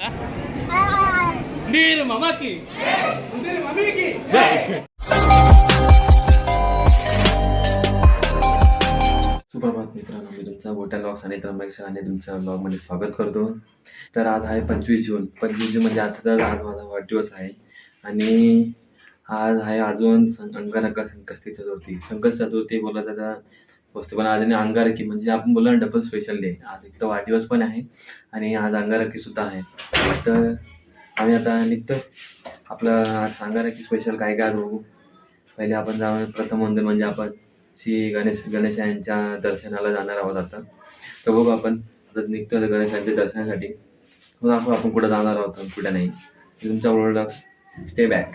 नीर मामा की। नीर मम्मी की। सुप्रभात मित्रांनो मी तुमचा गोट्या लॉक्स आणि त्र्यंबकेश्वर आणि तुमच्या ब्लॉगमध्ये स्वागत करतो. तर आज आहे पंचवीस जून. पंचवीस जून म्हणजे आता तर आज माझा वाढदिवस आहे. आणि आज आहे अजून सं संकष्टी चतुर्थी. संकष्ट चतुर्थी बोलत आता वस्तू पण आज आणि अंगारकी म्हणजे आपण बोललो ना डबल स्पेशल डे आज एक तर वाढदिवस पण आहे आणि आज अंगारकी सुद्धा आहे. तर आम्ही आता निघतो. आपलं आज अंगारकी स्पेशल काय काय बघू? पहिले आपण जाऊ प्रथम मंदिर म्हणजे आपण श्री गणेश गणेश यांच्या दर्शनाला जाणार आहोत आता. तर बघू आपण. आता निघतोय गणेशांच्या दर्शनासाठी. मग आपण आपण कुठं जाणार आहोत? कुठे नाही. तुमचा प्रोडक्ट्स स्टे बॅक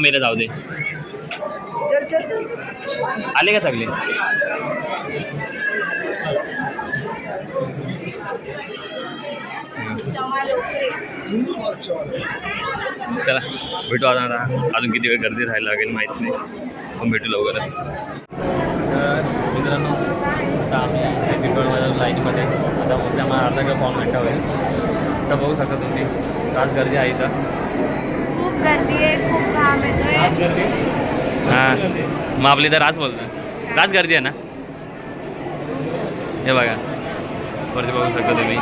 मेरे जाऊ दे. आले का सगळे? चला भेटू आता अजून किती वेळ गर्दी राहायला लागेल माहीत नाही. पण भेटू लवकरच. तर मित्रांनो आता आम्ही पिंपळमध्ये लाईनमध्ये आता उद्या मला अर्धा किंवा पाऊन मिनटं होईल तर बघू शकता तुम्ही. आज गर्दी आहे इथं. खूप गर्दी आहे खूप घाम येतोय. हां. मग आपली तर राज बोलतो राज गर्दी आहे ना? हे बघा. वरती बघू शकता तुम्ही.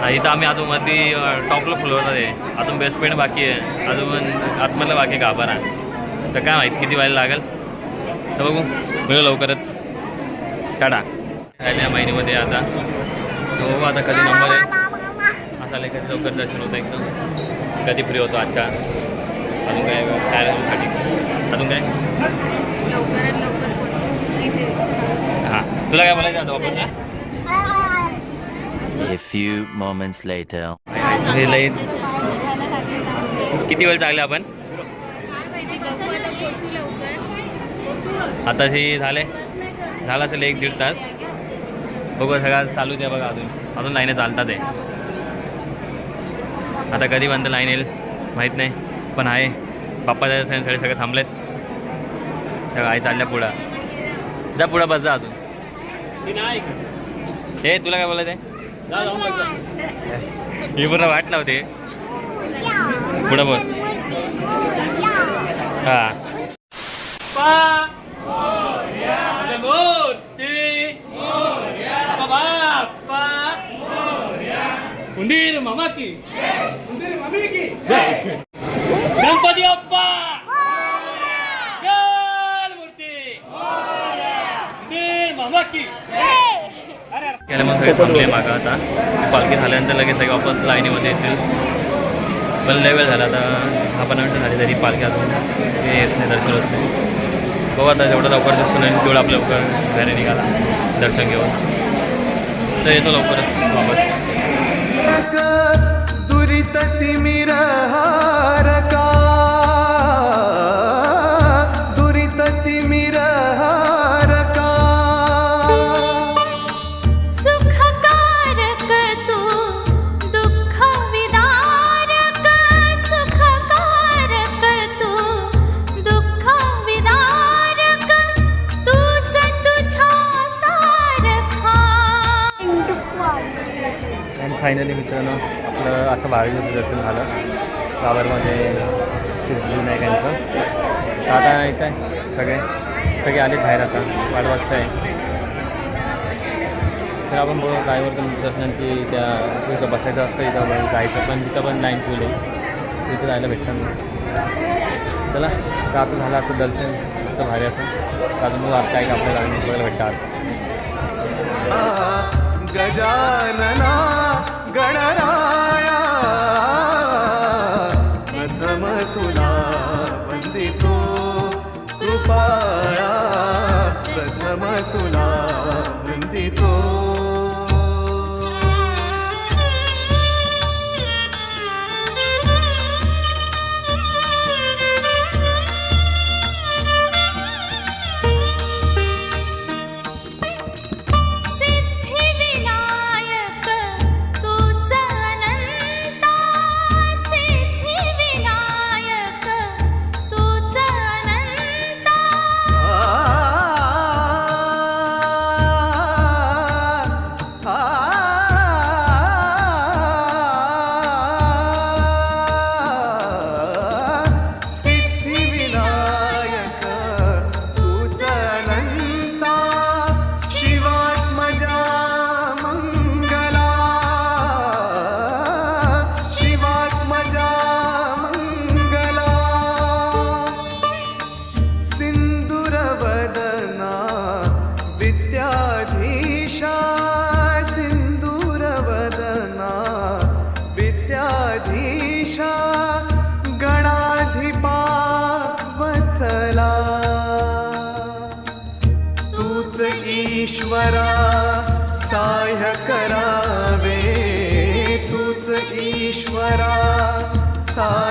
हा, इथं आम्ही अजून मध्ये टॉपला फ्लोअरला आहे. अजून बेसमेंट बाकी आहे. अजून आतमधलं बाकी गाभारा तर काय माहीत किती व्हायला लागेल? तर बघू. मिळू लवकरच. टाटा. राहिल्या महिन्यामध्ये आता. बघू आता कधी नंबर आहे? आता लय कधी लवकर दर्शन होतं एकदम. कधी फ्री होतो आजच्या? अजून काय काय साठी अजून काय? लवकरात लवकर. हां. तुला काय बोलायचं आता वापस? A few moments later. हे. किती वेळ चालले आपण? काय आता आताशी झाले. झाला असेल एक दीड तास. बघू सगळं चालूच आहे बघा अजून. अजून लाईने चालतात आहे आता कधी बंद लाईन येईल माहीत नाही पण आहे. बाप्पाच्या सगळे सगळे थांबलेत. सगळं आई चालल्या पुढं. जा पुढं बस जा अजून. हे तुला काय बोलायचं आहे मी पूर्ण वाट लावते. पुढं बोल. हा. उंदीर मामा की। उंदीर मम्मी की। गणपती मामा की। केलं मग सगळे थांबले मागं आता. पालखी झाल्यानंतर लगेच सगळे वापस लाईनीमध्ये येतील. पण लय वेळ झाला आता. दहा पंधरा मिनटं झाली तरी पालखी अजून हे येत नाही दर्शन होत नाही. बघू आता जेवढं लवकर दिसून येईल तेवढं आपलं लवकर घरी निघाला. दर्शन घेऊन. तर येतो लवकरच वापस. दुरित तिमिरहारका दुरित तिमिरहारका सुखकारक तू दुःख विदारक सुखकारक तू दुःख विदारक तूच तुझ्या सारखा. फायनली मित्रांनो आपलं असं बाहेर दर्शन झालं. गावामध्ये सिद्धिविनायकांचं तर आता येत आहे सगळे सगळे आले बाहेर आता. वाट आहे तर आपण बोलू ड्रायव्हर की त्या तिथं बसायचं असतं इथं जायचं. पण तिथं पण लाईन फुल आहे. तिथं जायला भेटतं चला तर आता झालं आता दर्शन. असं भारी असं. आता अजून मग आता काय आपल्याला बघायला भेटतं आज. गजानना गणराया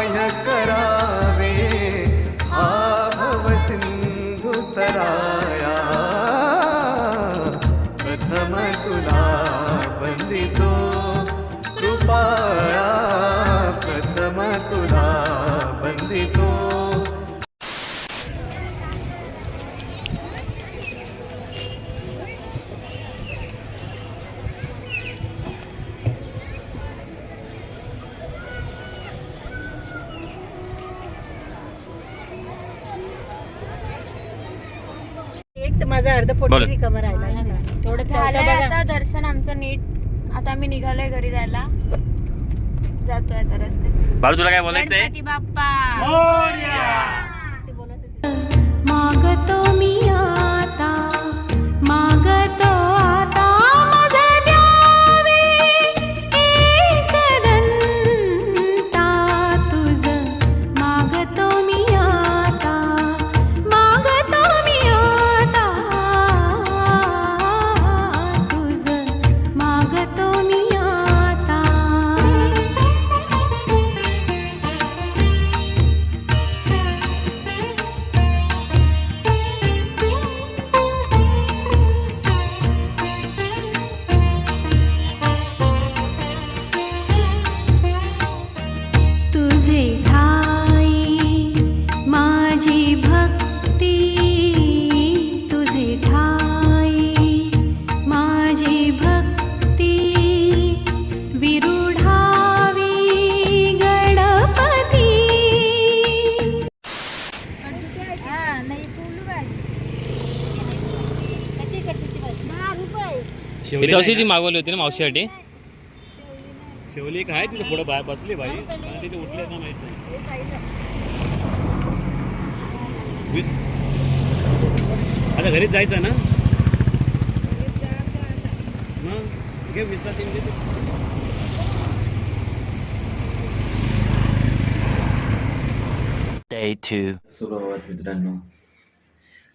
यह माझा अर्ध पोट बोला. रिकामा राहिला. थोडं झालंय आता दर्शन आमचं नीट. आता आम्ही निघालोय घरी जायला. जातोय आता रस्त्यात. बाळू तुला काय बोलायचं आहे गणपती बाप्पा. मागतो मी अशी जी मागवली होती ना मावशीसाठी. शेवली काय तिथे पुढे बाहेर बसली बाई? तिथे उठले ना माहीत नाही आता घरीच जायचं ना? मग? घे वीसला तीन घे. Day 2. सुप्रभात मित्रांनो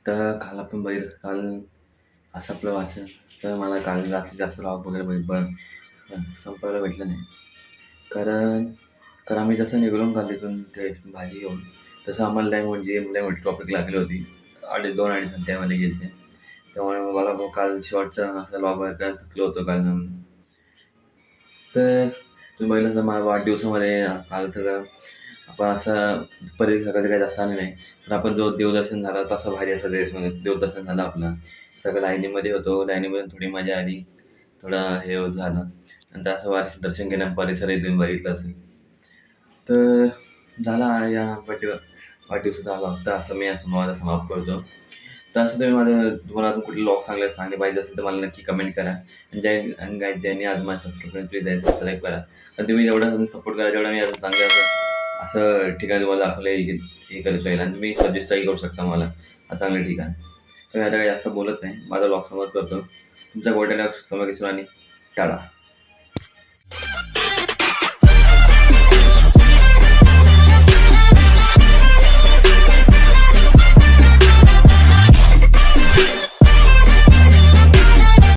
तर काल आपण बघितलं काल असं आपलं वाचन तर मला काल रात्री जास्त लॉग वगैरे बघ पण संपायला भेटलं नाही. कारण कारण आम्ही जसं निघलो काल तिथून ते भाजी घेऊन तसं आम्हाला लय म्हणजे मला मोठी टॉपिक लागली होती. अडीच दोन अडीच घंट्यामध्ये गेले त्यामुळे मला काल शेवटचा असा लॉग वगैरे चुकलो होतो काल. तर तुम्ही बघितलं तर माझ्या वाढदिवसामध्ये काल तर आपण असं परीर काही जास्त आलं नाही. पण आपण जो देवदर्शन झालं तसं भारी असं देशमध्ये देवदर्शन झालं आपलं. सगळं लाईनीमध्ये होतो. लाईनीमध्ये थोडी मजा आली. थोडं हे होत झालं. नंतर असं वारस दर्शन घेणं परिसर एकदम बघितलं असेल. तर झाला या बड्डेवर वाढदिवसाचा आला होता असं मी असं माझा समाप्त करतो. तर असं तुम्ही माझं तुम्हाला अजून कुठले लॉग चांगले सांगले पाहिजे असेल तर मला नक्की कमेंट करा. आणि ज्या आणि काय ज्यांनी आज मला सबस्क्राईब करा प्लीज सबस्क्राईब करा. आणि तुम्ही जेवढा सपोर्ट करा जेवढा मी अजून चांगलं असं असं ठिकाण तुम्हाला दाखवलं हे हे करत आणि तुम्ही सजेस्टही करू शकता मला. चांगलं ठिकाण. तर मी आता काही जास्त बोलत नाही. माझा लॉक समज करतो. तुमचा गोल्डन लॉक्स कमेकेश्वर आणि टाळा.